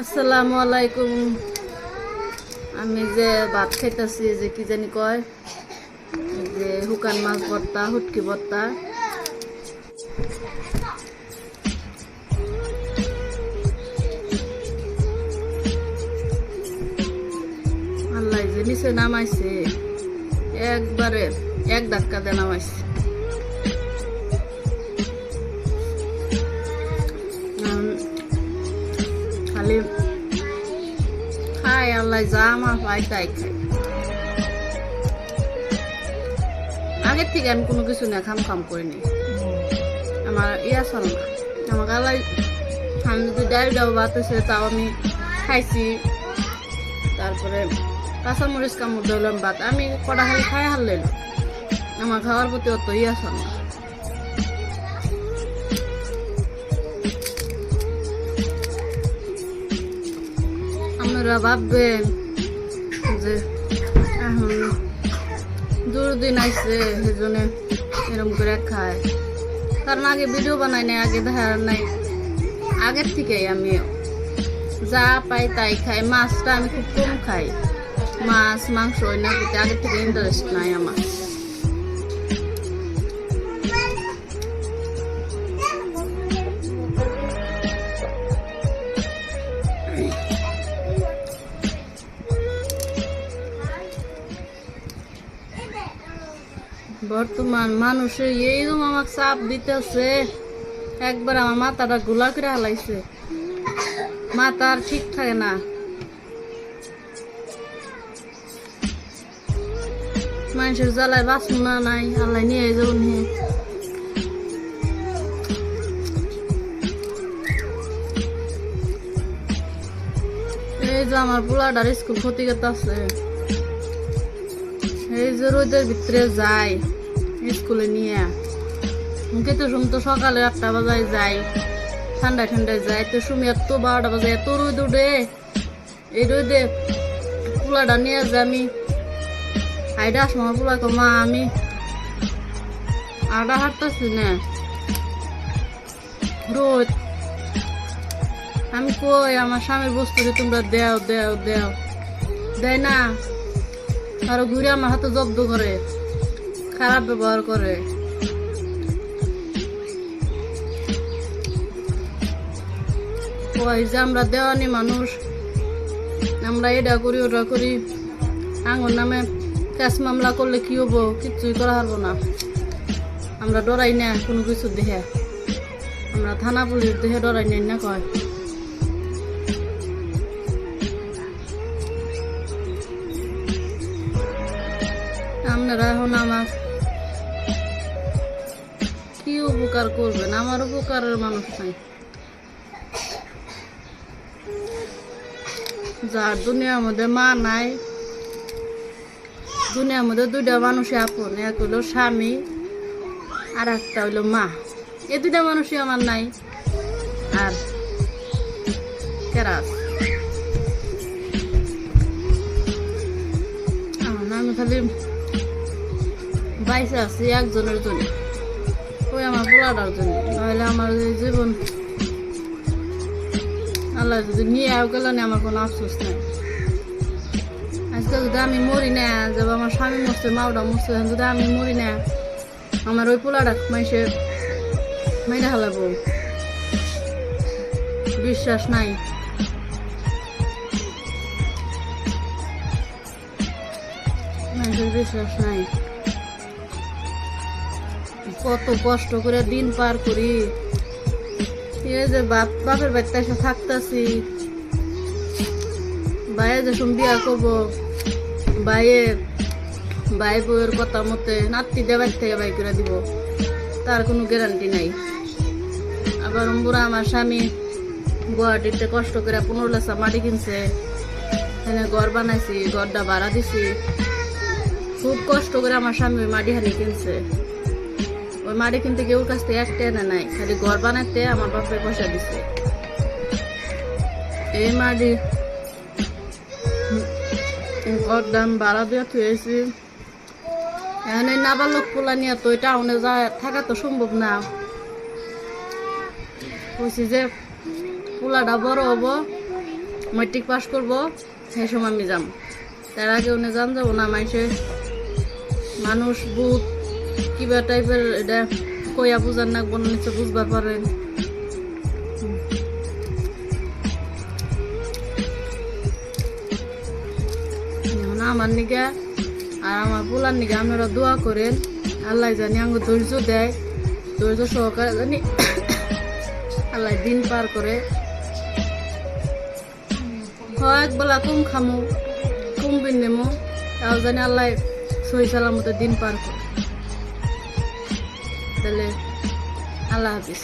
আসসালামু আলাইকুম। আমি যে ভাত খাইতেছি, যে কি জানি কয়, যে শুকান মাছ ভর্তা হুটকি ভর্তা। আল্লাহ যে নিচে নামাইছে, একবারে এক ধাক্কা দিয়ে নামাইছে। খালি খাই, আল্লাহ যা আমার পাই তাই আগের থেকে আমি কোনো কিছু না খাম খাম করিনি আমার ইয়া চল না। আমাকে আল্লাহ, আমি যদি ডাল ডাল ভাত তাও আমি খাইছি। তারপরে কাঁচামরিচ, কামড় দিলাম ভাত। আমি কটা খালি খাই হারলাম আমার খাওয়ার প্রতি অত ইয়া চল না। আপনারা ভাববেন যে এখন দুদিন আইসে সেজন্য এরকম করে খায়। কারণ আগে ভিডিও বানাই নাই, আগে দেখার নাই। আগের থেকেই আমি যা পাই তাই খাই। মাছটা আমি খুব কম খাই। মাছ, মাংস না খেতে আগের থেকে ইন্টারেস্ট নাই আমার। বর্তমান মানুষে এইরকম আমাকে চাপ দিতেছে। একবার আমার মাথাটা গোলা করে হালাইছে। মাথা আর ঠিক থাকে না। মানুষের জ্বালায় বাঁচুন না, নাই আল্লাহ নিয়ে যাব এই যে আমার পোলাটার স্কুল ক্ষতি আছে এই যে রোদের ভিতরে যাই স্কুলে নিয়ে। মুখে তো শুন তো সকালে আটটা বাজায় যাই ঠান্ডায় ঠান্ডায় যাই তো শুমি এত বারোটা বাজে এত রোদ উঠে এই রোদে পোলাটা নিয়ে যাই আমি। হাইডা আসব আমার পোলা কো, মা আমি। আডা হাঁটতেছি না। রোদ। আমি কই আমার স্বামীর বস্তু তোমরা দেও দেও দেও। দেয় না। আরও ঘুরে আমার হাতে জব্দ করে। খারাপ ব্যবহার করে। ওই যে আমরা দেওয়ানি মানুষ, আমরা এটা করি, ওটা করি, আঙুর নামে ক্যাশ মামলা করলে কি হব? কিচ্ছুই করা পারব না। আমরা ডরাই না কোনো কিছু দেখে আমরা থানা পুলিশ দেখে ডরাই নাই না কয়। আপনারা এখন আমার কি উপকার করবেন? আমার উপকারের মানুষ নাই। যার দুনিয়ার মধ্যে মা নাই, দুনিয়ার মধ্যে দুইটা মানুষই আপন। এক হইল স্বামী, আর একটা হইল মা। এই দুইটা মানুষই আমার নাই। আর কেরাস আমি খালি বাইসে আছি একজনের জন্য। আমার পোলাটার জন্য। নাহলে আমার এই জীবন আল্লাহ যদি নিয়ে গেল না, আমার কোনো আফসোস নাই। আজকে যদি আমি মরি না, যাব আমার স্বামী মরছে, মাওটা মরছে যদি আমি মরি না, আমার ওই পোলাটা মাইসে মাইরা হালাবো বিশ্বাস নাই। বিশ্বাস নাই। কত কষ্ট করে দিন পার করি। এই যে বাপ, বাপের বাড়িতে এসে থাকতেছি। বাইরে যখন বিয়া করব বাইয়ে ভাই বউয়ের কথা মতে নাতি দেবার থেকে বাই করে দিব। তার কোনো গ্যারান্টি নাই। আবার বুড়া আমার স্বামী গুয়াহাটিতে কষ্ট করে পনেরো লাখ মাটি কিনছে। এখানে ঘর বানাইছি, ঘরটা ভাড়া দিছি। খুব কষ্ট করে আমার স্বামী মাটি হানি কিনছে। ওই কিন্তু কেউ কাছ থেকে একটা এনে নাই, খালি ঘর বানাতে আমার বাপের পয়সা দিছে। এই মাটি ঘর দাম ভাড়া দিয়ে থুয়েছি। এখানে নাবালক পোলা নিয়ে তো টাউনে যা থাকা তো সম্ভব না। কইছি যে, পোলাটা বড় হব মেট্রিক পাস করব সেই সময় আমি যাম। তার আগে উনি যান যাব না মাইসে মানুষ বহুত কিবা টাইপের এটা কইয়া বুঝার না বোন নিচে বুঝবার পারেন আমার নিকে আর আমার পোলার নিকে আপনারা দোয়া করেন, আল্লাহ জানি আঙ্গ ধৈর্য দেয়, ধৈর্য সহকারে জানি আল্লাহ দিন পার করে। হয় একবেলা কম খামো কম বিনেমো তাও জানি আল্লাহ সহি সালামতে দিন পার করে। তাহলে আল্লাহ হাফিজ।